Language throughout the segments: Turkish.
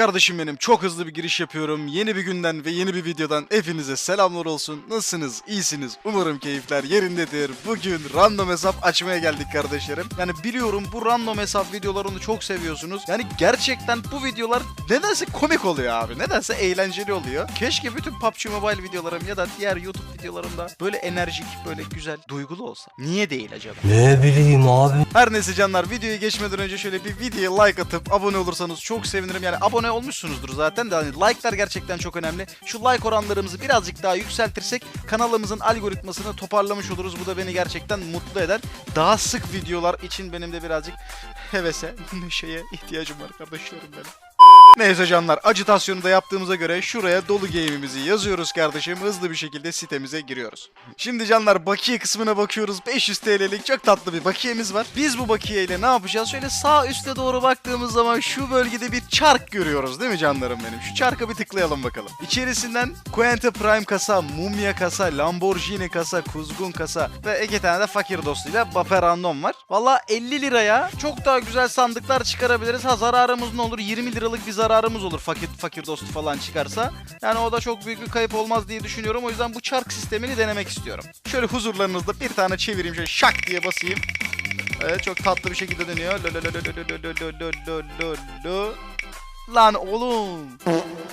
kardeşim benim çok hızlı bir giriş yapıyorum. Yeni bir günden ve yeni bir videodan hepinize selamlar olsun. Nasılsınız? İyisiniz. Umarım keyifler yerindedir. Bugün random hesap açmaya geldik kardeşlerim. Yani biliyorum bu random hesap videolarını çok seviyorsunuz. Yani gerçekten bu videolar nedense komik oluyor abi. Nedense eğlenceli oluyor. Keşke bütün PUBG Mobile videolarım ya da diğer YouTube videolarımda böyle enerjik, böyle güzel, duygulu olsa. Niye değil acaba? Ne bileyim abi. Her neyse canlar videoya geçmeden önce şöyle bir videoya like atıp abone olursanız çok sevinirim. Yani abone olmuşsunuzdur zaten de hani like'lar gerçekten çok önemli. Şu like oranlarımızı birazcık daha yükseltirsek kanalımızın algoritmasını toparlamış oluruz. Bu da beni gerçekten mutlu eder. Daha sık videolar için benim de birazcık hevese, neşeye ihtiyacım var kardeşlerim benim. Neyse canlar acitasyonu da yaptığımıza göre şuraya dolu game'imizi yazıyoruz kardeşim. Hızlı bir şekilde sitemize giriyoruz. Şimdi canlar bakiye kısmına bakıyoruz. 500 TL'lik çok tatlı bir bakiyemiz var. Biz bu bakiye ile ne yapacağız? Şöyle sağ üste doğru baktığımız zaman şu bölgede bir çark görüyoruz değil mi canlarım benim? Şu çarka bir tıklayalım bakalım. İçerisinden Quente Prime kasa, Mumya kasa, Lamborghini kasa, Kuzgun kasa ve iki tane de fakir dostuyla Bape Random var. Valla 50 liraya çok daha güzel sandıklar çıkarabiliriz. Ha zararımız ne olur? 20 liralık bir zararımız olur fakir, fakir dostu falan çıkarsa. Yani o da çok büyük bir kayıp olmaz diye düşünüyorum. O yüzden bu çark sistemini denemek istiyorum. Şöyle huzurlarınızda bir tane çevireyim. Şöyle şak diye basayım. Evet çok tatlı bir şekilde dönüyor. Lan oğlum.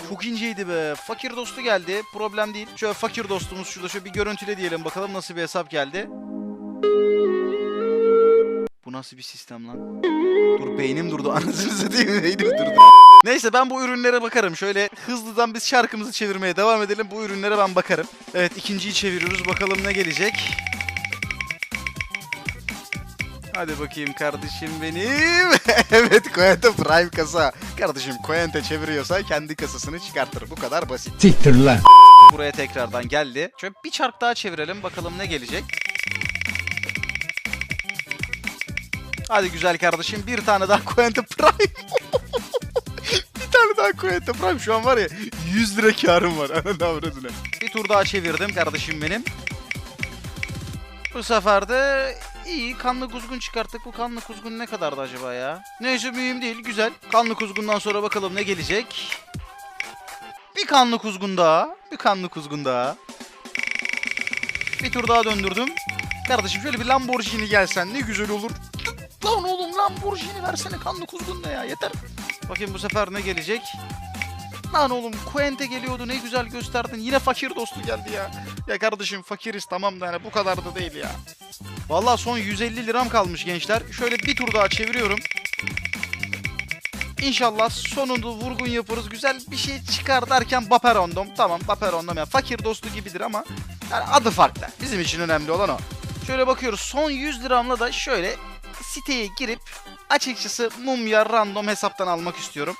Çok inceydi be. Fakir dostu geldi. Problem değil. Şöyle fakir dostumuz şurada şöyle bir görüntüle diyelim bakalım nasıl bir hesap geldi. Bu nasıl bir sistem lan? Dur beynim durdu. Anasını satayım beynim durdu. Neyse ben bu ürünlere bakarım. Şöyle hızlıdan biz şarkımızı çevirmeye devam edelim. Bu ürünlere ben bakarım. Evet ikinciyi çeviriyoruz. Bakalım ne gelecek. Hadi bakayım kardeşim benim. evet Coente Prime kasa. Kardeşim Coente çeviriyorsa kendi kasasını çıkartır. Bu kadar basit. Siktir lan. Buraya tekrardan geldi. Şöyle bir çark daha çevirelim. Bakalım ne gelecek. Hadi güzel kardeşim. Bir tane daha Coente Prime. bir tane daha Coente Prime. Şu an var ya 100 lira karım var. Ananı avradına. Bir tur daha çevirdim kardeşim benim. Bu sefer de iyi kanlı kuzgun çıkarttık. Bu kanlı kuzgun ne kadardı acaba ya? Neyse mühim değil. Güzel. Kanlı kuzgundan sonra bakalım ne gelecek. Bir kanlı kuzgun daha. Bir kanlı kuzgun daha. Bir tur daha döndürdüm. Kardeşim şöyle bir Lamborghini gelsen ne güzel olur. Lan oğlum Lamborghini versene kanlı kuzgun da ya yeter. Bakayım bu sefer ne gelecek. Lan oğlum Quente geliyordu ne güzel gösterdin. Yine fakir dostu geldi ya. Ya kardeşim fakiriz tamam da yani bu kadar da değil ya. Vallahi son 150 liram kalmış gençler. Şöyle bir tur daha çeviriyorum. İnşallah sonunda vurgun yaparız. Güzel bir şey çıkar derken Baper Random. Tamam Baper Random yani fakir dostu gibidir ama yani adı farklı. Bizim için önemli olan o. Şöyle bakıyoruz son 100 liramla da şöyle siteye girip açıkçası mumya random hesaptan almak istiyorum.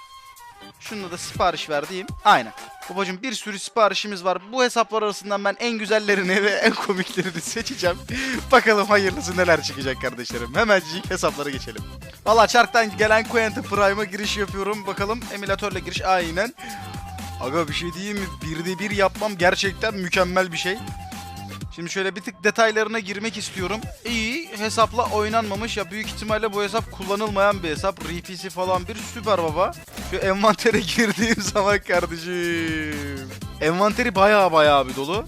Şunu da sipariş verdiğim. Aynen. Babacım bir sürü siparişimiz var. Bu hesaplar arasından ben en güzellerini ve en komiklerini seçeceğim. Bakalım hayırlısı neler çıkacak kardeşlerim. Hemencik hesaplara geçelim. Valla çarktan gelen Quente Prime'a giriş yapıyorum. Bakalım emülatörle giriş aynen. Aga bir şey diyeyim mi? Birde bir yapmam gerçekten mükemmel bir şey. Şimdi şöyle bir tık detaylarına girmek istiyorum. İyi hesapla oynanmamış ya büyük ihtimalle bu hesap kullanılmayan bir hesap. RP'si falan bir süper baba. Şu envantere girdiğim zaman kardeşim. Envanteri baya baya bir dolu.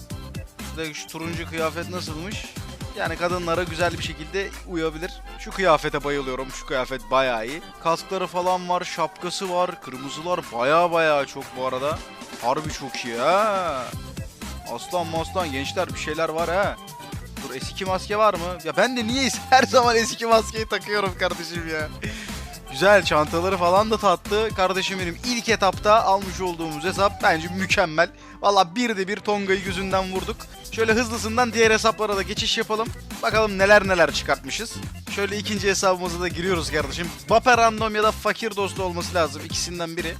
De şu turuncu kıyafet nasılmış? Yani kadınlara güzel bir şekilde uyabilir. Şu kıyafete bayılıyorum. Şu kıyafet bayağı iyi. Kaskları falan var, şapkası var, kırmızılar baya baya çok bu arada. Harbi çok iyi ha. Aslan maslan gençler bir şeyler var ha. Dur S2 maske var mı? Ya ben de niye her zaman S2 maskeyi takıyorum kardeşim ya. Güzel çantaları falan da tatlı. Kardeşim benim ilk etapta almış olduğumuz hesap bence mükemmel. Valla bir de bir Tonga'yı gözünden vurduk. Şöyle hızlısından diğer hesaplara da geçiş yapalım. Bakalım neler neler çıkartmışız. Şöyle ikinci hesabımıza da giriyoruz kardeşim. Baper Random ya da Fakir Dostu olması lazım. ikisinden biri.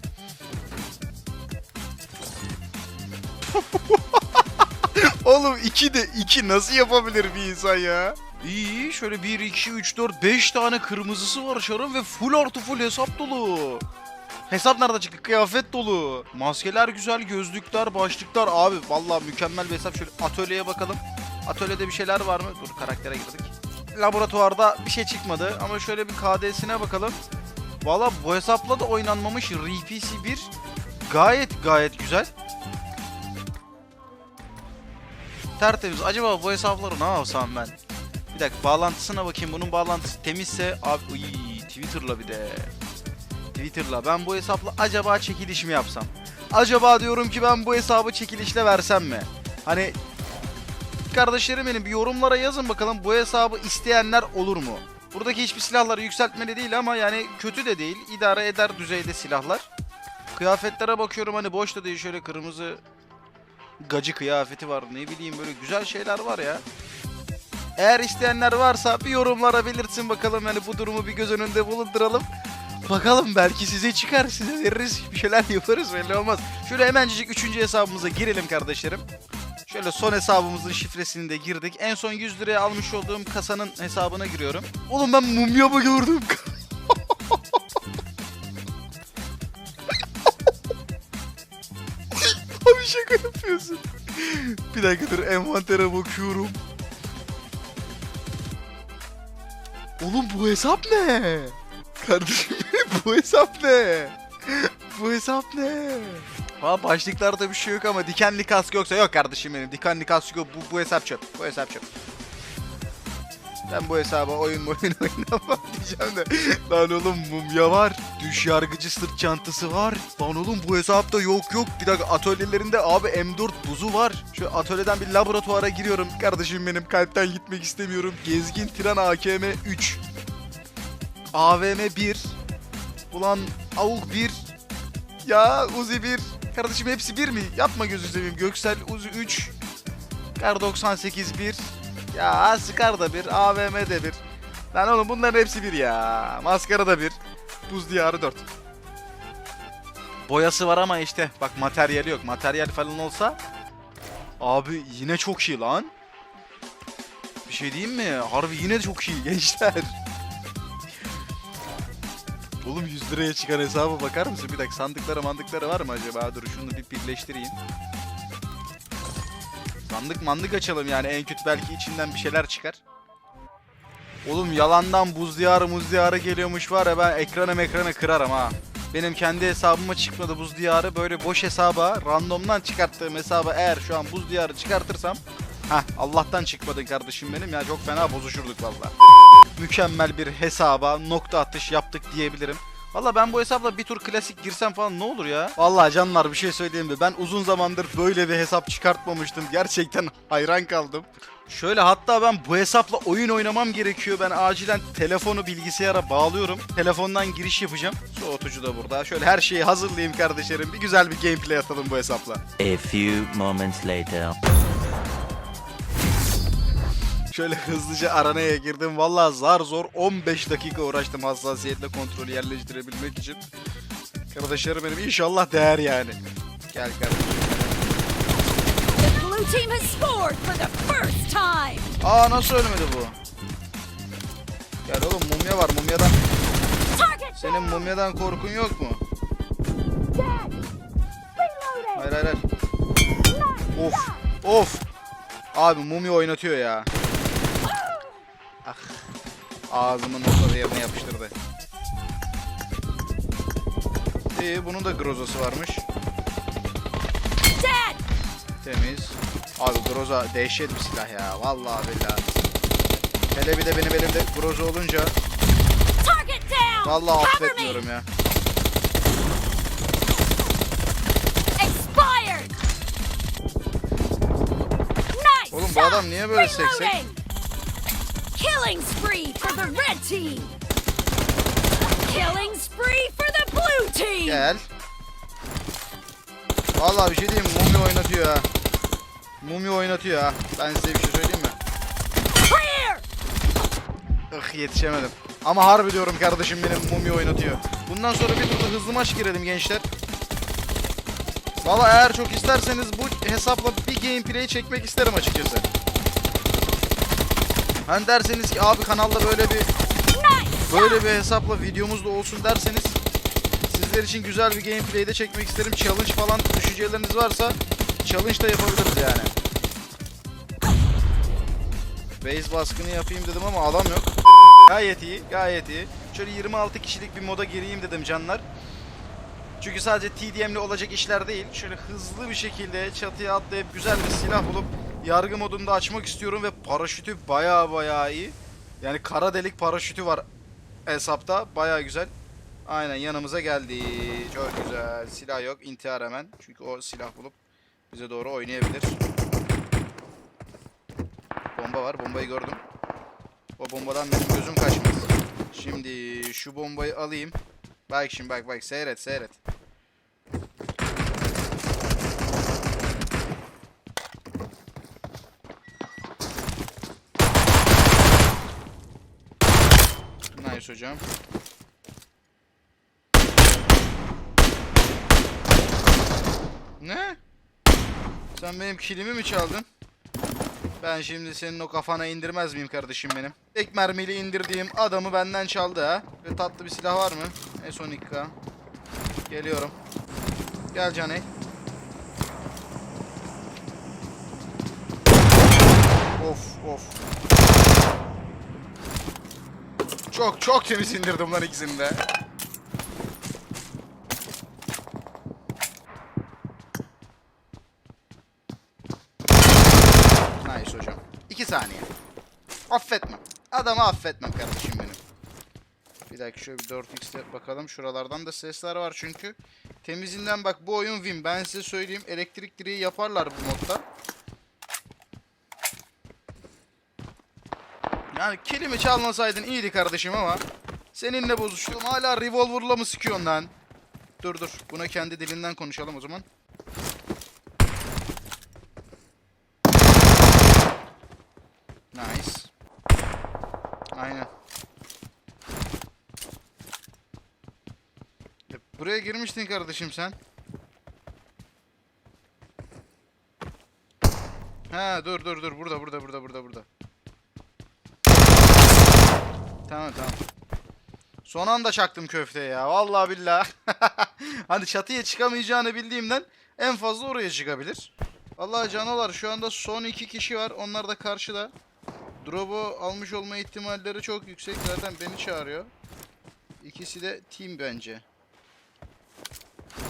Oğlum 2 de 2 nasıl yapabilir bir insan ya? İyi şöyle 1, 2, 3, 4, 5 tane kırmızısı var şarım ve full artı full hesap dolu. Hesap nerede çıktı? Kıyafet dolu. Maskeler güzel, gözlükler, başlıklar. Abi vallahi mükemmel bir hesap. Şöyle atölyeye bakalım. Atölyede bir şeyler var mı? Dur karaktere girdik. Laboratuvarda bir şey çıkmadı ama şöyle bir KD'sine bakalım. Valla bu hesapla da oynanmamış RPC 1 gayet gayet güzel. Tertemiz. Acaba bu hesapları ne yapsam ben? Bir dakika bağlantısına bakayım. Bunun bağlantısı temizse abi uy, Twitter'la bir de. Twitter'la. Ben bu hesapla acaba çekiliş mi yapsam? Acaba diyorum ki ben bu hesabı çekilişle versem mi? Hani kardeşlerim benim bir yorumlara yazın bakalım bu hesabı isteyenler olur mu? Buradaki hiçbir silahları yükseltmeli değil ama yani kötü de değil. idare eder düzeyde silahlar. Kıyafetlere bakıyorum hani boş da değil şöyle kırmızı gacı kıyafeti var. Ne bileyim böyle güzel şeyler var ya. Eğer isteyenler varsa bir yorumlara belirtsin bakalım yani bu durumu bir göz önünde bulunduralım. Bakalım belki size çıkar size veririz bir şeyler yaparız belli olmaz. Şöyle hemencik üçüncü hesabımıza girelim kardeşlerim. Şöyle son hesabımızın şifresini de girdik. En son 100 liraya almış olduğum kasanın hesabına giriyorum. Oğlum ben mumya mı gördüm? şaka yapıyorsun. Bir dakika dur envantere bakıyorum. Oğlum bu hesap ne? Kardeşim bu hesap ne? Bu hesap ne? Ha başlıklarda bir şey yok ama dikenli kask yoksa yok kardeşim benim. Dikenli kask yok. Bu, bu hesap çöp. Bu hesap çöp. Ben bu hesaba oyun oyun oynamam diyeceğim de. Lan oğlum mumya var. Düş yargıcı sırt çantası var. Lan oğlum bu hesapta yok yok. Bir dakika atölyelerinde abi M4 buzu var. Şu atölyeden bir laboratuvara giriyorum. Kardeşim benim kalpten gitmek istemiyorum. Gezgin Tren AKM 3. AVM 1. Ulan AUG 1. Ya Uzi 1. Kardeşim hepsi 1 mi? Yapma gözü seveyim. Göksel Uzi 3. Kar 98 1. Ya Scar da 1. AVM de 1. Lan oğlum bunların hepsi 1 ya. Maskara da 1. Buz diyarı 4. Boyası var ama işte bak materyali yok. Materyal falan olsa abi yine çok iyi lan. Bir şey diyeyim mi? Harbi yine çok iyi gençler. Oğlum 100 liraya çıkan hesaba bakar mısın? Bir dakika sandıkları mandıkları var mı acaba? Dur şunu bir birleştireyim. Sandık mandık açalım yani en kötü belki içinden bir şeyler çıkar. Oğlum yalandan buz diyarı muz diyarı geliyormuş var ya ben ekranı ekranı kırarım ha. Benim kendi hesabıma çıkmadı buz diyarı böyle boş hesaba randomdan çıkarttığım hesaba eğer şu an buz diyarı çıkartırsam Hah Allah'tan çıkmadın kardeşim benim ya çok fena bozuşurduk valla. Mükemmel bir hesaba nokta atış yaptık diyebilirim. Valla ben bu hesapla bir tur klasik girsem falan ne olur ya? Valla canlar bir şey söyleyeyim mi? Ben uzun zamandır böyle bir hesap çıkartmamıştım. Gerçekten hayran kaldım. Şöyle hatta ben bu hesapla oyun oynamam gerekiyor. Ben acilen telefonu bilgisayara bağlıyorum. Telefondan giriş yapacağım. Soğutucu da burada. Şöyle her şeyi hazırlayayım kardeşlerim. Bir güzel bir gameplay atalım bu hesapla. A few moments later. Şöyle hızlıca aranaya girdim. Vallahi zar zor 15 dakika uğraştım hassasiyetle kontrolü yerleştirebilmek için. Kardeşlerim benim inşallah değer yani. Gel kardeşim. Aa nasıl ölmedi bu? Gel oğlum mumya var mumyadan. Senin mumyadan korkun yok mu? Hayır hayır hayır. Of of. Abi mumya oynatıyor ya. Ağzımın orta yerine yapıştırdı. İyi bunun da grozası varmış. Temiz. Abi Groza dehşet bir silah ya. Vallahi billahi. Hele bir de benim elimde Groza olunca vallahi affetmiyorum ya. Oğlum bu adam niye böyle seksek? Killing spree for the red team. Killing spree for the blue team. Gel. Vallahi bir şey diyeyim mi? Mumya oynatıyor ha. Mumya oynatıyor ha. Ben size bir şey söyleyeyim mi? Clear. Ih yetişemedim. Ama harbi diyorum kardeşim benim mumya oynatıyor. Bundan sonra bir turda hızlı maç girelim gençler. Valla eğer çok isterseniz bu hesapla bir gameplay çekmek isterim açıkçası. Hani derseniz ki abi kanalda böyle bir böyle bir hesapla videomuz da olsun derseniz sizler için güzel bir gameplay de çekmek isterim. Challenge falan düşünceleriniz varsa challenge da yapabiliriz yani. Base baskını yapayım dedim ama adam yok. Gayet iyi, gayet iyi. Şöyle 26 kişilik bir moda gireyim dedim canlar. Çünkü sadece TDM'le olacak işler değil. Şöyle hızlı bir şekilde çatıya atlayıp güzel bir silah bulup yargı modunda açmak istiyorum ve paraşütü baya baya iyi. Yani kara delik paraşütü var hesapta. Baya güzel. Aynen yanımıza geldi. Çok güzel. Silah yok. intihar hemen. Çünkü o silah bulup bize doğru oynayabilir. Bomba var. Bombayı gördüm. O bombadan benim gözüm kaçmaz. Şimdi şu bombayı alayım. Bak şimdi bak bak seyret seyret. Hocam. Ne? Sen benim kilimi mi çaldın? Ben şimdi senin o kafana indirmez miyim kardeşim benim? Tek mermiyle indirdiğim adamı benden çaldı ha. Ve tatlı bir silah var mı? S12K. Geliyorum. Gel Caney. Of of. Çok çok temiz indirdim lan ikisini de. Nice hocam. 2 saniye. Affetmem. Adamı affetmem kardeşim benim. Bir dakika şöyle bir 4x'te bakalım. Şuralardan da sesler var çünkü. Temizinden bak bu oyun win. Ben size söyleyeyim. Elektrik direği yaparlar bu modda. Yani kilimi çalmasaydın iyiydi kardeşim ama seninle bozuşuyorum. Hala revolver'la mı sıkıyorsun lan? Dur dur. Buna kendi dilinden konuşalım o zaman. Nice. Aynen. E, buraya girmiştin kardeşim sen. Ha dur dur dur burada burada burada burada burada. Tamam tamam. Son anda çaktım köfteye ya. Vallahi billahi. hani çatıya çıkamayacağını bildiğimden en fazla oraya çıkabilir. Vallahi canavar şu anda son iki kişi var. Onlar da karşıda. Drop'u almış olma ihtimalleri çok yüksek. Zaten beni çağırıyor. İkisi de team bence.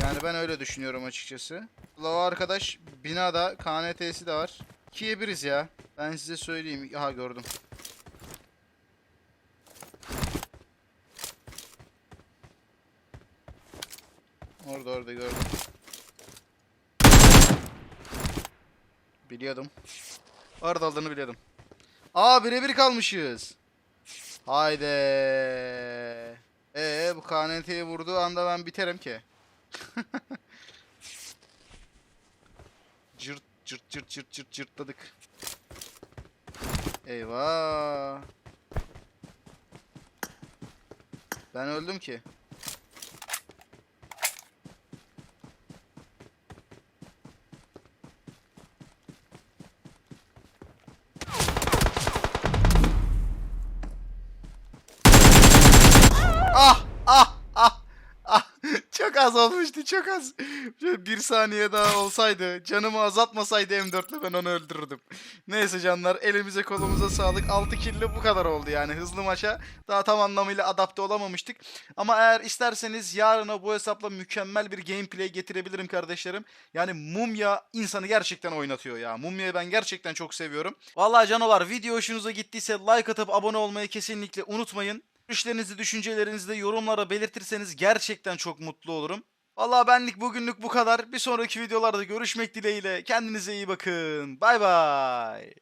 Yani ben öyle düşünüyorum açıkçası. O arkadaş binada KNT'si de var. 2'ye 1'iz ya. Ben size söyleyeyim. Aha gördüm. Orada orada gördüm. Biliyordum. Orada olduğunu biliyordum. Aa birebir kalmışız. Haydi. Ee bu KNT'yi vurduğu anda ben biterim ki. cırt cırt cırt cırt cırt cırtladık. Eyvah. Ben öldüm ki. Çok az. Bir saniye daha olsaydı canımı azaltmasaydı M4'le ben onu öldürürdüm. Neyse canlar elimize kolumuza sağlık 6 kill'le bu kadar oldu yani hızlı maça daha tam anlamıyla adapte olamamıştık. Ama eğer isterseniz yarına bu hesapla mükemmel bir gameplay getirebilirim kardeşlerim. Yani mumya insanı gerçekten oynatıyor ya. Mumya'yı ben gerçekten çok seviyorum. Vallahi canolar video hoşunuza gittiyse like atıp abone olmayı kesinlikle unutmayın. Görüşlerinizi, düşüncelerinizi de yorumlara belirtirseniz gerçekten çok mutlu olurum. Vallahi benlik bugünlük bu kadar. Bir sonraki videolarda görüşmek dileğiyle. Kendinize iyi bakın. Bay bay.